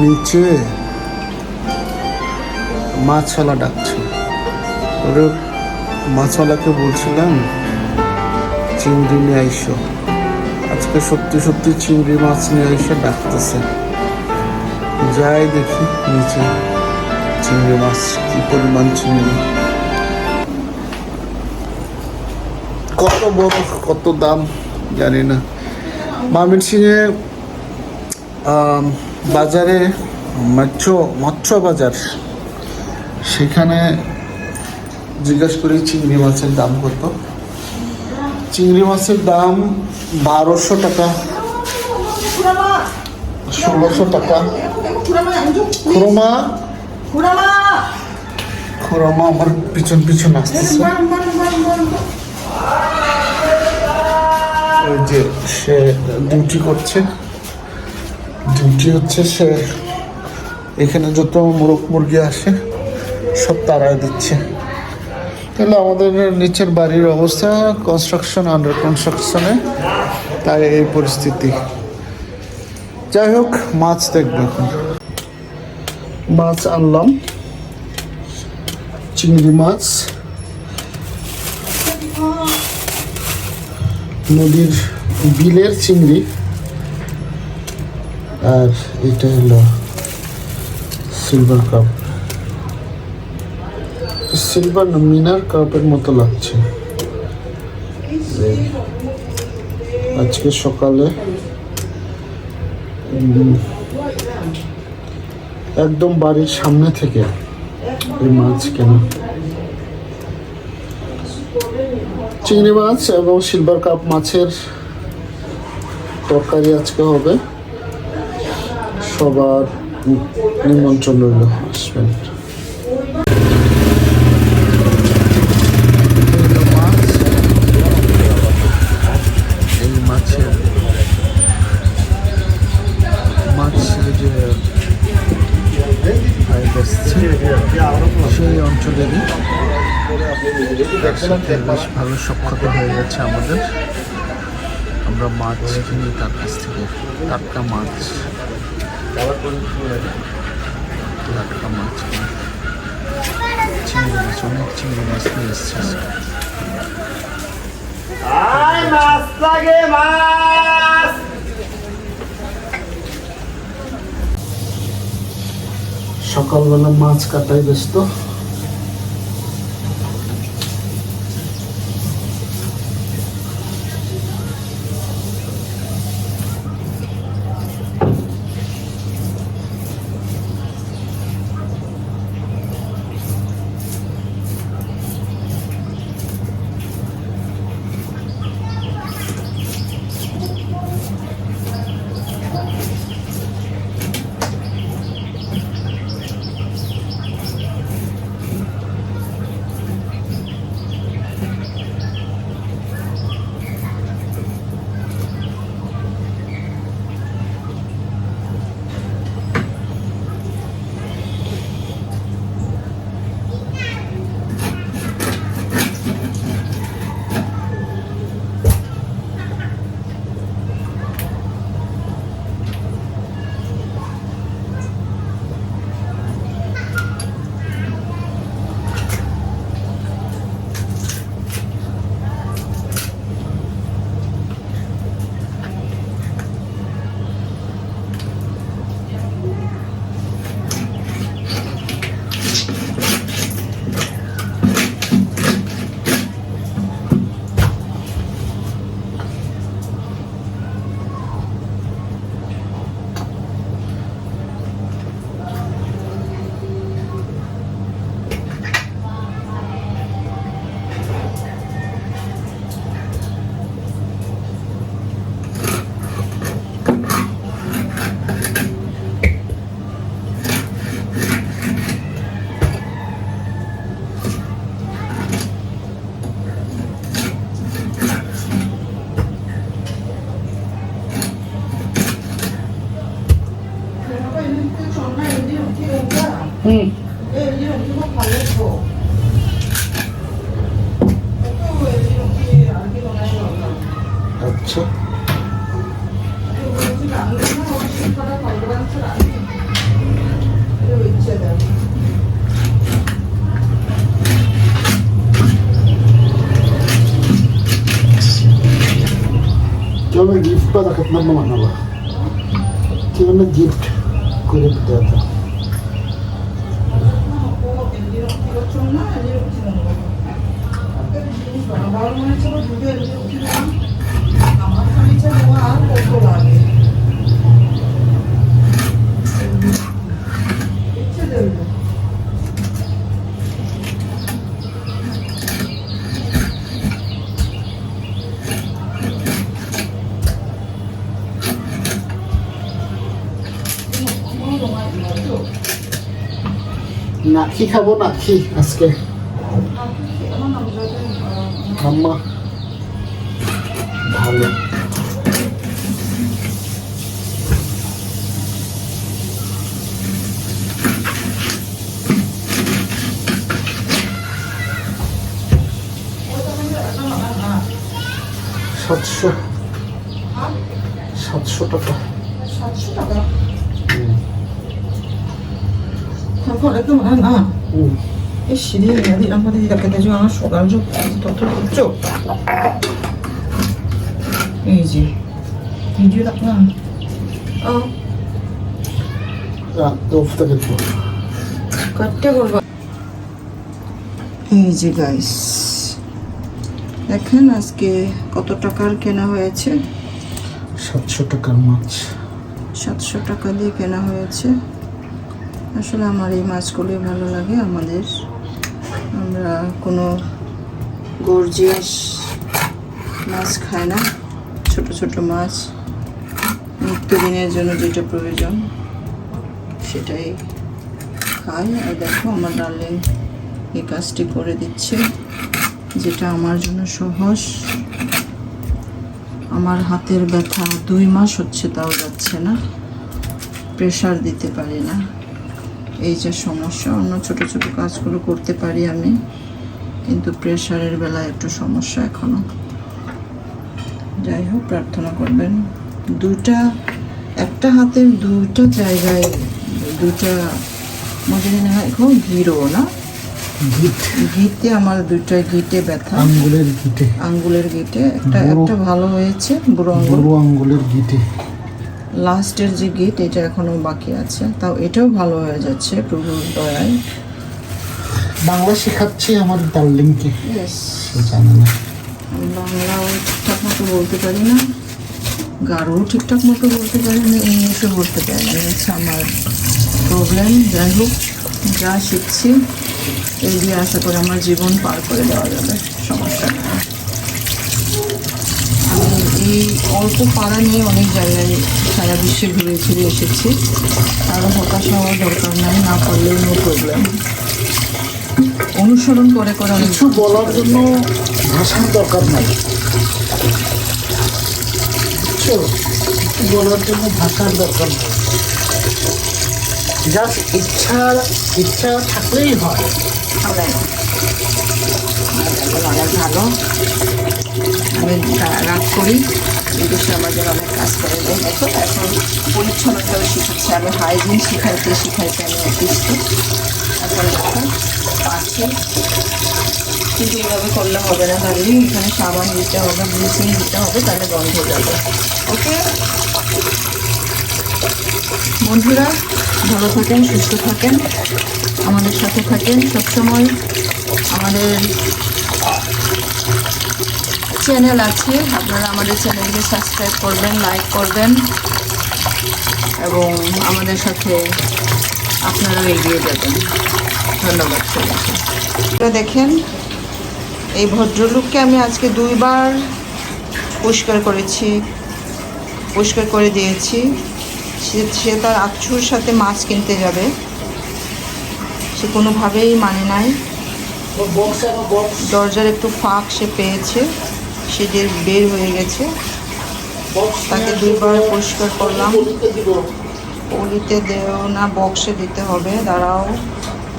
নিচে মাছওয়ালা ডাকছে। ওরে মাছওয়ালাকে বলছিলাম, চিংড়ি নিয়ে আইসো। আজকে সত্যি সত্যি চিংড়ি মাছ নিয়ে আইসে ডাকতেছে। যাই দেখি নিচে চিংড়ি মাছ কি পরিমাণ চিংড়ি। কত বড়, কত দাম জানি না। ময়মনসিংহে বাজারে মৎস্য মৎস্য বাজার। সেখানে জিজ্ঞেস করি চিংড়ি মাছের দাম কত? চিংড়ি মাছের দাম বারোশো টাকা। ষোলোশো টাকা। খুরমা? খুরমা আমার পিছন পিছন আসতেছে। যে সে ডিউটি করছে। ডিউটি হচ্ছে সে এখানে যত মোরগ মুরগি আসে, সব তারাই দিচ্ছে। তাহলে আমাদের নিচের বাড়ির অবস্থা কনস্ট্রাকশন আন্ডার কনস্ট্রাকশনে তাই এই পরিস্থিতি। যাই হোক, মাছ দেখব এখন। মাছ আনলাম। চিংড়ি মাছ। নদীর বিলের চিংড়ি। আর এটা হলো সিলভার কাপ সিলভার মিনার কাপের মতো লাগছে। আজকে সকালে একদম বাড়ির সামনে থেকে এই মাছ কেনা। চিংড়ি মাছ এবং সিলভার কাপ মাছের তরকারি আজকে হবে। সবার নিমন্ত্রণ রইল। আসবেন। সেই অঞ্চলেরই তার সাথে বেশ ভালো হয়ে গেছে আমাদের। আমরা মাছ তার কাছ থেকে, টাটকা মাছ। টাটকা মাছ চিংড়ি মাছ অনেক চিংড়ি মাছ নিয়ে এসছে মাছ লাগে মাছ! সকালবেলা মাছ কাটাই ব্যস্ত। 응. 그렇죠. চলো গিফট পাতা কত নম্বর মানাবা কি গিফট নাখি খাব কি আজকে? আম্মা ভালো সাতশো সাতশো টাকা সাতশো টাকা হুম, তারপরে তো মানে না হুম। 이 실이 어디란 말이 이렇게 되지 않아 소가를 좀 더더더 이지 이주다 나 어, 아, 너무 부탁했고. কাটতে করবা এই যে গাইস দেখেন আজকে কত টাকার কেনা হয়েছে সাতশো টাকার মাছ সাতশো টাকা দিয়ে কেনা হয়েছে আসলে আমার এই মাছগুলোই ভালো লাগে, আমাদের। আমরা কোনো গর্জিয়াস মাছ খাই না, ছোট ছোট মাছ। নিত্যদিনের জন্য যেটা প্রয়োজন, সেটাই খাই। আর দেখো, আমার ডার্লিং এই কাজটি করে দিচ্ছে, যেটা আমার জন্য সহজ। আমার হাতের ব্যথা দুই মাস হচ্ছে, তাও যাচ্ছে না। প্রেশার দিতে পারি না। এই যে সমস্যা অন্য ছোট ছোট কাজগুলো করতে পারি আমি কিন্তু প্রেশারের বেলায় একটু সমস্যা এখনও। যাই হোক প্রার্থনা করবেন। দুইটা একটা হাতের দুইটা জায়গায় দুইটা মজা না হয় এখন ঘিরো না? ঘিতে। আমার দুইটা গিটে ব্যথা। আঙ্গুলের গিটে আঙ্গুলের গিটে একটা একটা ভালো হয়েছে বড় আঙ্গুলের গিটে লাস্টের যে গিট এটা এখনও বাকি আছে। তাও এটাও ভালো হয়ে যাচ্ছে প্রভুর দয়ায়। বাংলা শেখাচ্ছি আমার ডার্লিংকে। জানে না। আমি বাংলাও ঠিকঠাক মতো বলতে পারি না গাঢ়ও ঠিকঠাক মতো বলতে পারি না ইংলিশও বলতে পারি না। হচ্ছে আমার প্রবলেম যাই হোক যা শিখছি এই দিয়ে আশা করি আমার জীবন পার করে দেওয়া যাবে। সমস্যা এই অল্প পাড়া নিয়ে অনেক জায়গায় সারা বিশ্বে ঘুরে ফিরে এসেছি। আরও হতাশা হওয়ার দরকার নাই না পারলেও নো প্রবলেম অনুসরণ করে করে কিছু বলার জন্য ভাষার দরকার নাই। বলার জন্য ভাষার দরকার নেই। জাস্ট ইচ্ছা ইচ্ছা থাকলেই হয়। অনেক ভালো। আমি রাগ করি। কিন্তু অনেক কাজ করে। আমি হাইজিন আমি এখন কিন্তু এইভাবে করলে হবে না এখানে সাবান দিতে হবে দিতে হবে যাবে। ওকে? বন্ধুরা, ভালো থাকেন, সুস্থ থাকেন, আমাদের সাথে থাকেন সবসময়। আমাদের চ্যানেল আছে, আপনারা আমাদের চ্যানেলকে সাবস্ক্রাইব করবেন লাইক করবেন, এবং আমাদের সাথে আপনারাও এগিয়ে যাবেন। ধন্যবাদ সবাইকে। দেখেন, এই ভদ্রলোককে আমি আজকে দুইবার পরিষ্কার করেছি পরিষ্কার করে দিয়েছি। সে তার আচ্ছুর সাথে মাছ কিনতে যাবে। সে কোনোভাবেই মানে নাই। দরজার একটু ফাঁক সে পেয়েছে, সে যে বের হয়ে গেছে, তাকে দুইবার পরিষ্কার করলাম। পলিতে দেও না, বক্সে দিতে হবে, দাঁড়াও।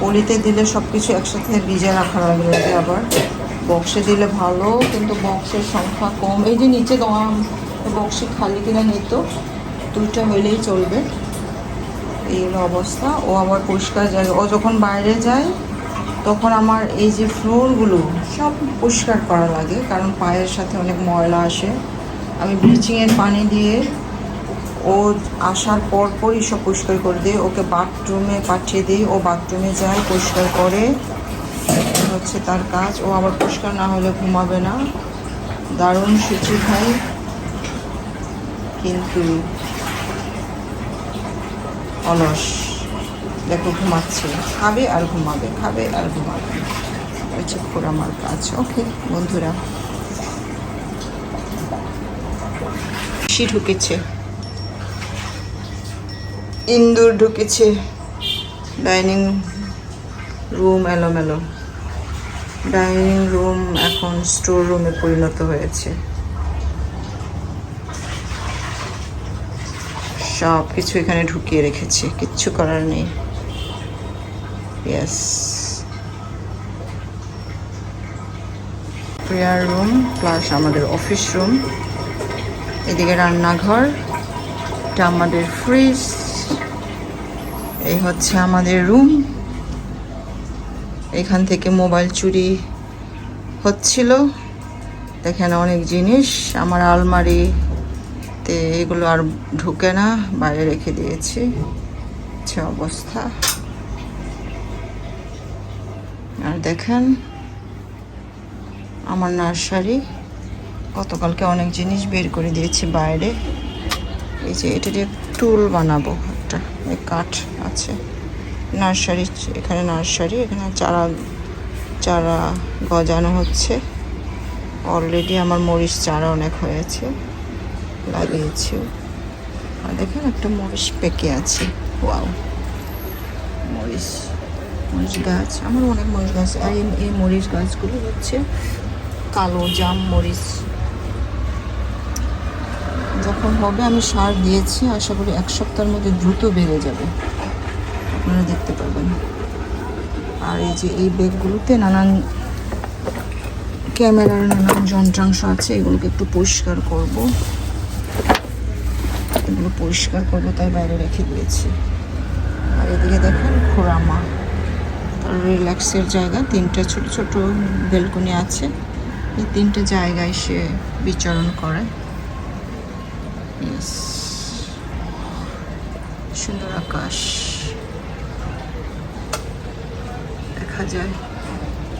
পলিতে দিলে সব কিছু একসাথে ভিজে রাখা লাগবে আবার। বক্সে দিলে ভালো, কিন্তু বক্সের সংখ্যা কম। এই যে নিচে বক্সে খালি কিনা নিত, দুইটা হইলেই চলবে। এই অবস্থা। ও আবার পরিষ্কার জায়গা ও যখন বাইরে যায় তখন আমার এই যে ফ্লোরগুলো সব পরিষ্কার করা লাগে, কারণ পায়ের সাথে অনেক ময়লা আসে। আমি ব্লিচিংয়ের পানি দিয়ে ও আসার পর পরই সব পরিষ্কার করে দিই ওকে বাথরুমে পাঠিয়ে দিই। ও বাথরুমে যায়, পরিষ্কার করে হচ্ছে তার কাজ। ও আবার পরিষ্কার না হলে ঘুমাবে না। দারুণ সুচি খাই কিন্তু অলস। দেখো ঘুমাচ্ছে। খাবে আর ঘুমাবে, খাবে আর ঘুমাবে। হচ্ছে খোর আমার কাজ। ওকে বন্ধুরা। সে ঢুকেছে। ইন্দুর ঢুকেছে। ডাইনিং রুম এলোমেলো। ডাইনিং রুম এখন স্টোর রুমে পরিণত হয়েছে। সব কিছু এখানে ঢুকিয়ে রেখেছি। কিচ্ছু করার নেই। ইয়েস প্রেয়ার রুম প্লাস আমাদের অফিস রুম এদিকে রান্নাঘর, এটা আমাদের ফ্রিজ এই হচ্ছে আমাদের রুম এখান থেকে মোবাইল চুরি হচ্ছিল। এখানে অনেক জিনিস, আমার আলমারিতে এগুলো আর ঢুকে না, বাইরে রেখে দিয়েছি। অবস্থা। দেখেন, আমার নার্সারি। গতকালকে অনেক জিনিস বের করে দিয়েছি বাইরে। এই যে এটা দিয়ে টুল বানাবো একটা, এই কাঠ আছে। নার্সারি, এখানে নার্সারি, এখানে চারা চারা গজানো হচ্ছে। অলরেডি আমার মরিচ চারা অনেক হয়েছে লাগিয়েছি আর দেখেন একটা মরিচ পেকে আছে, ওয়াও। মরিচ। মরিচ গাছ, আমার অনেক মরিচ গাছ, আর এই- মরিচ গাছগুলো হচ্ছে কালো জাম মরিচ। যখন হবে আমি সার দিয়েছি, আশা করি এক সপ্তাহের মধ্যে দ্রুত বেড়ে যাবে। আপনারা দেখতে পাবেন আর এই যে এই ব্যাগগুলোতে নানান ক্যামেরার নানান যন্ত্রাংশ আছে, এগুলোকে একটু পরিষ্কার করব। এগুলো পরিষ্কার করব, তাই বাইরে রেখে দিয়েছি। আর এদিকে দেখেন খোরামা। রিল্যাক্সের জায়গা। তিনটা ছোট ছোট বেলকনি আছে। এই তিনটে জায়গায় সে বিচরণ করে। সুন্দর আকাশ। দেখা যায়।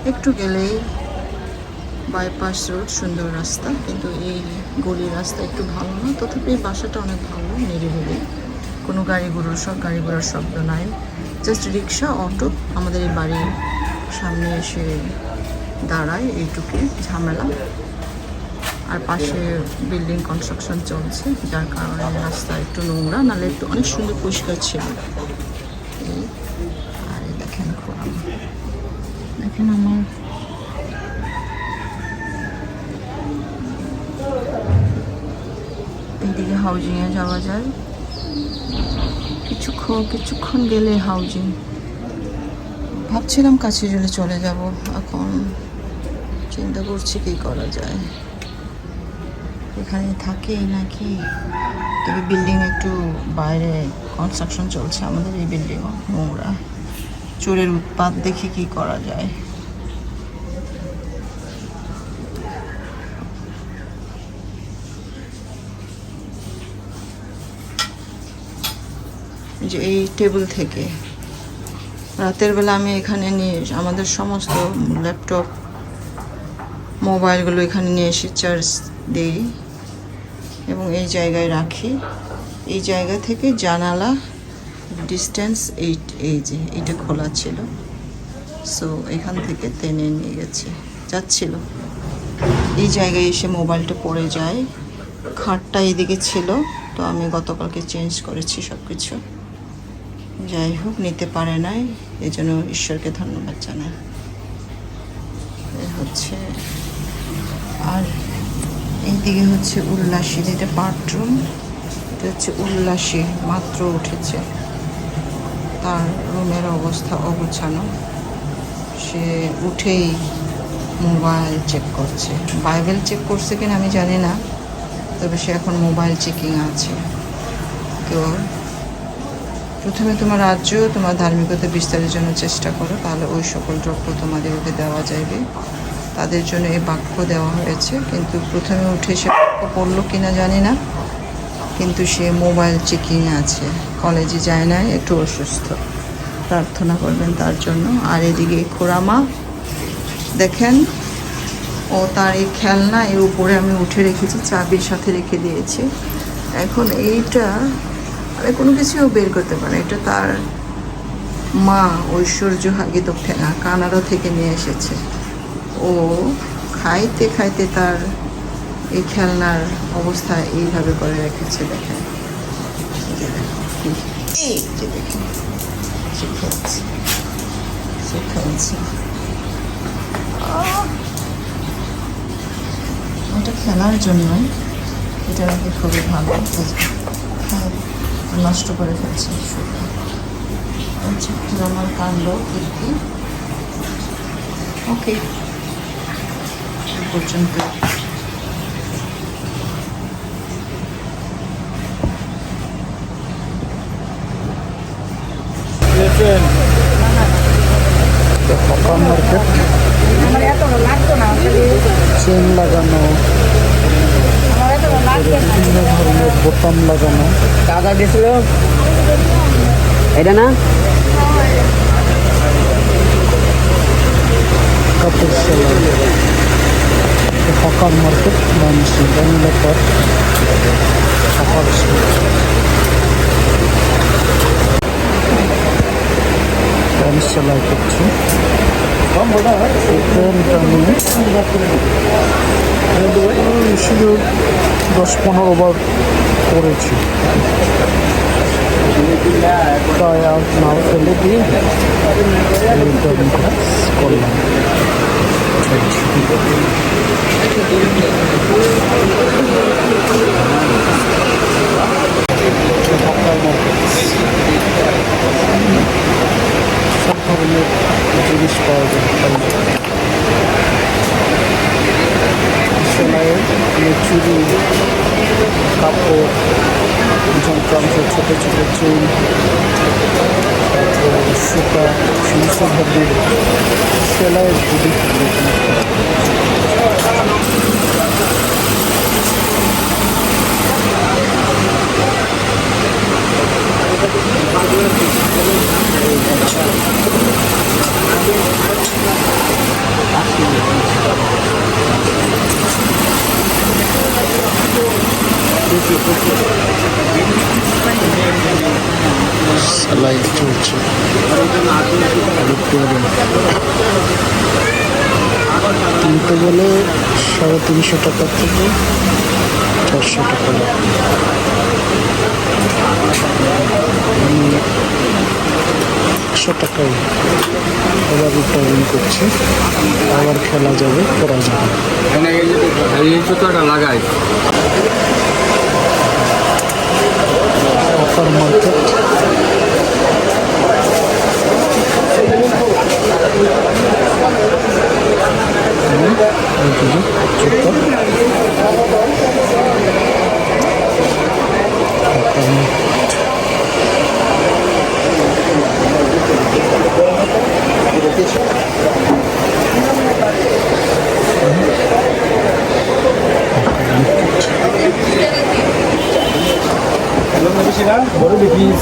একটু গেলেই বাইপাস রোড সুন্দর রাস্তা। কিন্তু এই গলি রাস্তা একটু ভালো না। তথাপি এই বাসাটা অনেক ভালো, নিরিবিলি। কোনো গাড়ি ঘোড়ার সব গাড়ি ঘোড়ার শব্দ নাই। জাস্ট রিক্সা অটো আমাদের এই বাড়ির সামনে এসে দাঁড়ায় এইটুকুই ঝামেলা। আর পাশে বিল্ডিং কনস্ট্রাকশন চলছে, যার কারণে রাস্তা একটু নোংরা, নাহলে একটু অনেক সুন্দর পরিষ্কার ছিল। এই, আর দেখেন দেখেন আমার এইদিকে হাউজিংয়ে যাওয়া যায়। কিছুক্ষণ কিছুক্ষণ গেলে হাউজিং। ভাবছিলাম কাছে জলে চলে যাব, এখন চিন্তা করছি কি করা যায়। এখানে থাকি নাকি? তবে বিল্ডিং একটু বাইরে কনস্ট্রাকশন চলছে আমাদের এই বিল্ডিংও নোংরা। চোরের উৎপাত দেখি কি করা যায়? যে এই টেবিল থেকে। রাতের বেলা আমি এখানে নিয়ে আমাদের সমস্ত ল্যাপটপ, মোবাইলগুলো এখানে নিয়ে এসে চার্জ দিই এবং এই জায়গায় রাখি। এই জায়গা থেকে জানালা ডিস্টেন্স এই এই যে এইটা খোলা ছিল। সো এখান থেকে টেনে নিয়ে গেছে। যাচ্ছিল। এই জায়গায় এসে মোবাইলটা পড়ে যায়। খাটটা এদিকে ছিল, তো আমি গতকালকে চেঞ্জ করেছি সব কিছু যাই হোক, নিতে পারে নাই। এই জন্য ঈশ্বরকে ধন্যবাদ জানাই। হচ্ছে, আর এইদিকে হচ্ছে উল্লাসী, যেটা বাথরুম এটা হচ্ছে উল্লাসী, মাত্র উঠেছে। তার রুমের অবস্থা অগোছানো। সে উঠেই মোবাইল চেক করছে। বাইবেল চেক করছে কিনা আমি জানি না, তবে সে এখন মোবাইল চেকিং আছে। তো প্রথমে তোমার রাজ্য, তোমার ধার্মিকতা বিস্তারের জন্য চেষ্টা করো, তাহলে ওই সকল দ্রব্য তোমাদেরকে দেওয়া যাবে তাদের জন্য এই বাক্য দেওয়া হয়েছে, কিন্তু প্রথমে উঠে সে বাক্য পড়ল কিনা জানি না, কিন্তু সে মোবাইল চেকিং আছে, কলেজে যায় না একটু অসুস্থ। প্রার্থনা করবেন তার জন্য। আর এদিকে খোরামা, দেখেন, ও তার এই খেলনা এর উপরে আমি উঠে রেখেছি, চাবির সাথে রেখে দিয়েছি। এখন এইটা কোনো কিছুও বের করতে পারে এটা তার মা ঐশ্বর্য হাগিত কানাডা থেকে নিয়ে এসেছে। ও খাইতে খাইতে তার এই খেলনার অবস্থা এইভাবে করে রেখেছে, দেখেন। আহ! খেলার জন্য এটা খুবই ভালো। নষ্ট করে ফেলছে। শুধু আমার কাণ্ড কীর্তি। ওকে পর্যন্ত। হকার মার্কেট চেন লাগানো। বিভিন্ন ধরনের বোতাম লাগানো টাকা দিয়েছিল এটা না কাপড় সেলাই হকার মার্কেট মানুষের বাংলা পার হকার সেলাই প্যান্ট সেলাই করছে প্যান্টটা নিয়ে শুধু দশ পনেরো বার করেছি তাই আর না ফেলে দিয়ে এইটা আমি কাজ করলাম সব ধরনের জিনিস পাওয়া যায় সেলাইয়ের চুড়ি কাপড় যন্ত্রাংশ ছোটো ছোটো চুল তারপর সুতা সমস্তভাবে সেলাইয়ের জিনিস সেলাই চলছে কিনতে গেলে সাড়ে তিনশো টাকা থেকে চারশো টাকা একশো টাকায় আবার রিটার্ন করছি। আবার খেলা যাবে করা যাবে। জুতোটা লাগাই অফার মার্কেট বড় বিকিস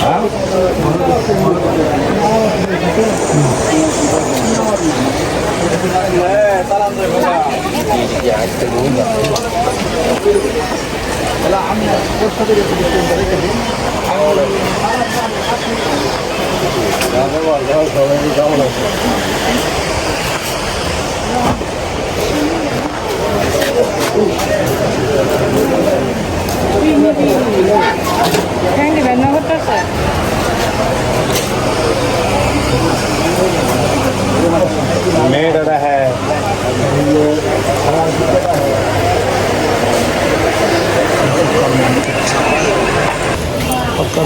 মেয়েটা হ্যাঁ সকাল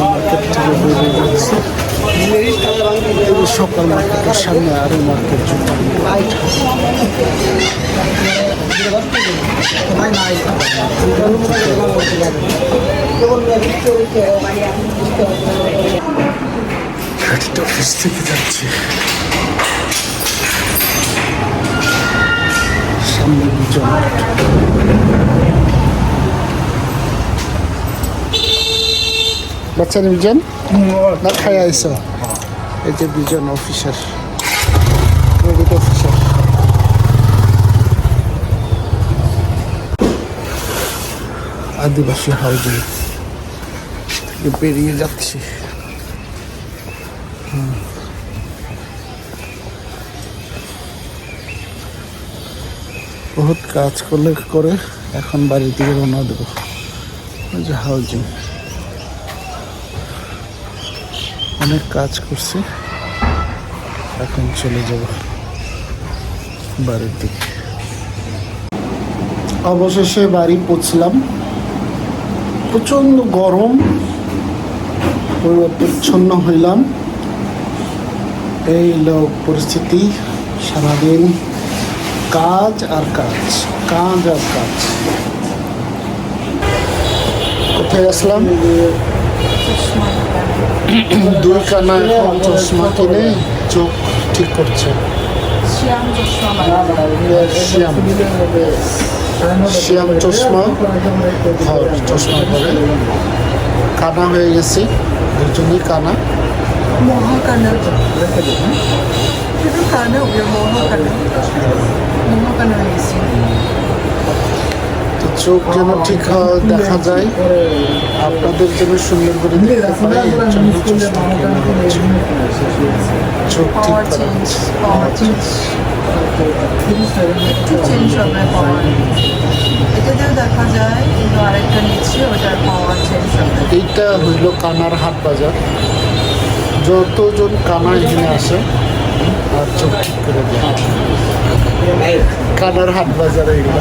মার্কেট থেকে বেরিয়ে যাচ্ছে এই সকাল মার্কেটের সামনে আরও মার্কেট গাড়িটা অফিস থেকে যাচ্ছে সামনে দুজন বাচ্চা দুজন না, খাই আইস। এই যে দুজন অফিসার অফিসার আদিবাসী হাউজিং। থেকে বেরিয়ে যাচ্ছি। বহুত কাজ করলে করে এখন বাড়ির দিকে রওনা দেবো। হাউজিং। অনেক কাজ করছি। এখন চলে যাব বাড়ির দিকে। অবশেষে বাড়ি পৌঁছলাম। প্রচণ্ড গরম, পরিচ্ছন্ন হইলাম। এই লোক পরিস্থিতি, সারাদিন কাজ আর কাজ কাজ আর কাজ। কোথায় আসলাম? দুই কানা এখন চশমা কিনে চোখ ঠিক করছে। শ্যাম চশমা। শ্যাম। শ্যাম চশমা হয়, চশমা পরে। কানা হয়ে গেছি দুজনই কানা। মহাকানা। কানা মহাকানা। মহাকানা হয়েছে তো চোখ যেন ঠিক দেখা যায়। আপনাদের জন্য সুন্দর করে দেখতে পাই এর জন্য চোখ ঠিক এইটা হইল কানার হাট বাজার। যতজন কানা এখানে আসে আর চোখ ঠিক করে দেয় কানার হাট বাজারে এগুলো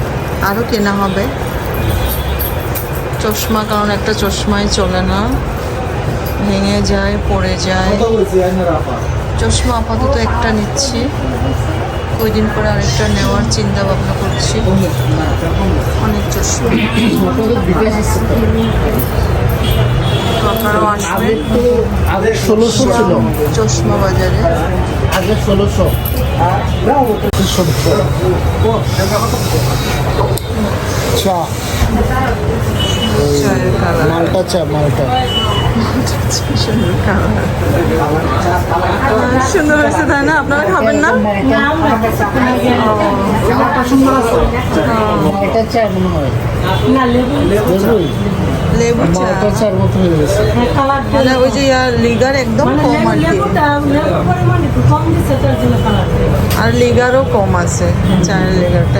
আরও কেনা হবে। চশমা কারণ একটা চশমাই চলে না। ভেঙে যায় পড়ে যায়। চশমা আপাতত একটা নিচ্ছি। কয়দিন পরে আরেকটা নেওয়ার চিন্তা ভাবনা করছি। অনেক চশমা। আপনারাও আসবেন। আগে চশমা বাজারে। আগে ষোলোশো। চা। মালটা চা মালটা। সুন্দর হয়েছে তাই না? আপনারা খাবেন না? মালটা চা মনে হয়। লেবু? চা। চার মতো হয়ে গেছে। মানে ওই যে লিগার একদম কম আর কি। আর লিগারও কম আছে চায়ের লিগারটা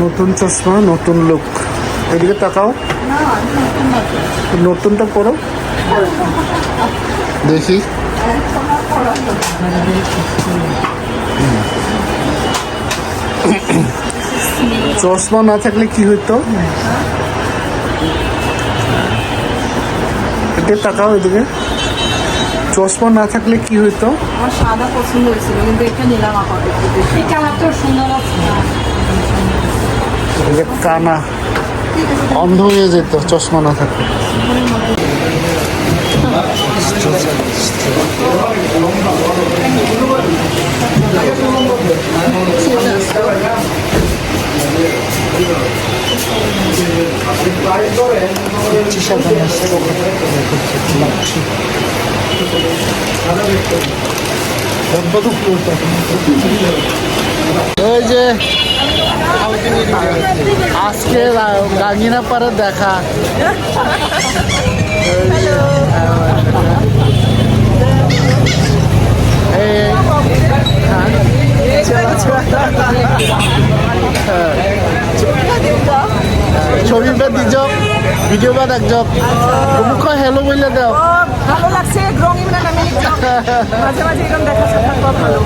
নতুন চশমা নতুন লুক এদিকে তাকাও। নতুনটা পরো। দেখি। চশমা না থাকলে কি হইতো? এদিকে তাকাও এদিকে। চশমা না থাকলে কি হইতো? আমার সাদা পছন্দ হয়েছিল কিন্তু এটা নিলাম আপাতত এই কালারটা সুন্দর আছে। কানা। অন্ধ হয়ে যেত চশমা না থাকলে। ওই যে আজকে গাঙ্গিনা পারে দেখা। এই, হ্যাঁ। ছবি পে ভিডিও বা দেখ যাও মুখ হ্যালো ভালো লাগছে রঙিন না নামে মাঝে মাঝে এরকম দেখা সাক্ষাৎ করা ভালো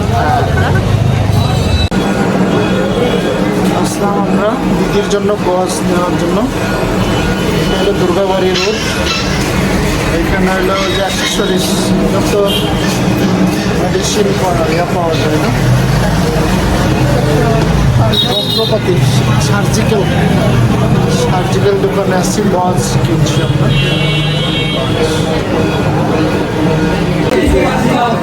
আসলাম আমরা দিদির জন্য বস নেওয়ার জন্য এটা দুর্গাবাড়ি রোড এখানে হলো যে অ্যাক্সেসরিজ যত মেডিসিন ইয়া পাওয়া যায়, না? যন্ত্রপাতি সার্জিক্যাল সার্জিক্যাল দোকানে আসছি বস কিনছি আমরা। খুব আফসোস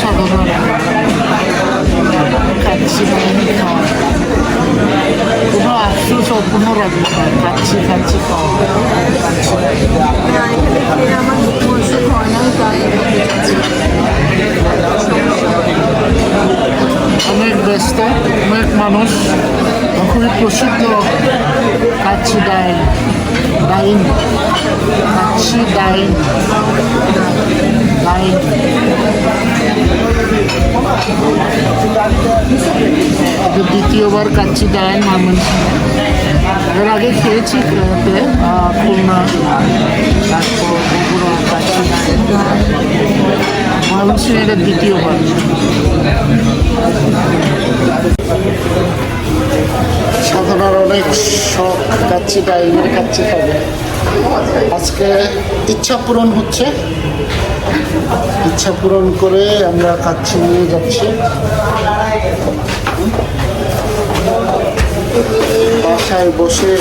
সাধারণ খাচ্ছি না খাওয়া কোনো আফসোস অপূর্ণ রাখব না খাচ্ছি খাচ্ছি খাওয়া আমার নাই তাই অনেক ব্যস্ত, অনেক মানুষ খুবই প্রসিদ্ধ কাচ্ছি ডাইন ডাইন কাচ্ছি ডাইন ডাইন। দ্বিতীয়বার কাচ্ছি ডাইন ময়মনসিংহে এর আগে খেয়েছি খেতে খুলনা, তারপর বগুড়া কাচ্ছি ডাইন। ময়মনসিংহে এটা দ্বিতীয়বার। সাধনার অনেক শখ কাচ্ছি ডাইনের কাচ্ছি খাবে আজকে ইচ্ছা পূরণ হচ্ছে। ইচ্ছা পূরণ করে আমরা কাচ্ছি নিয়ে যাচ্ছি। বাসায় বসে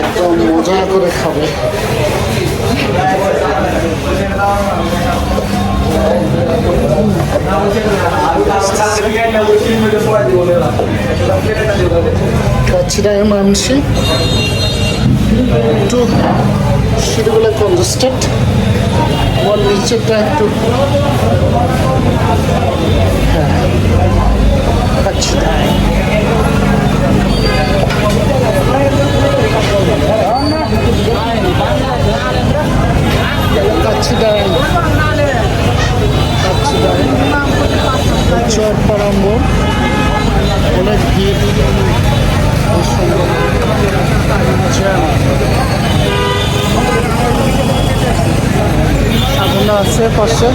একদম মজা করে খাবে। কাচ্ছিটায় মানসি একটু সিঁড়িগুলো কনজেস্টেড আমার নিচেটা একটু। হ্যাঁ কাচ্ছিটায় কাচ্ছিটায় কাচ্ছিটায় চর পারাম্ব অনেক ভিড় সাধনা আছে পাশে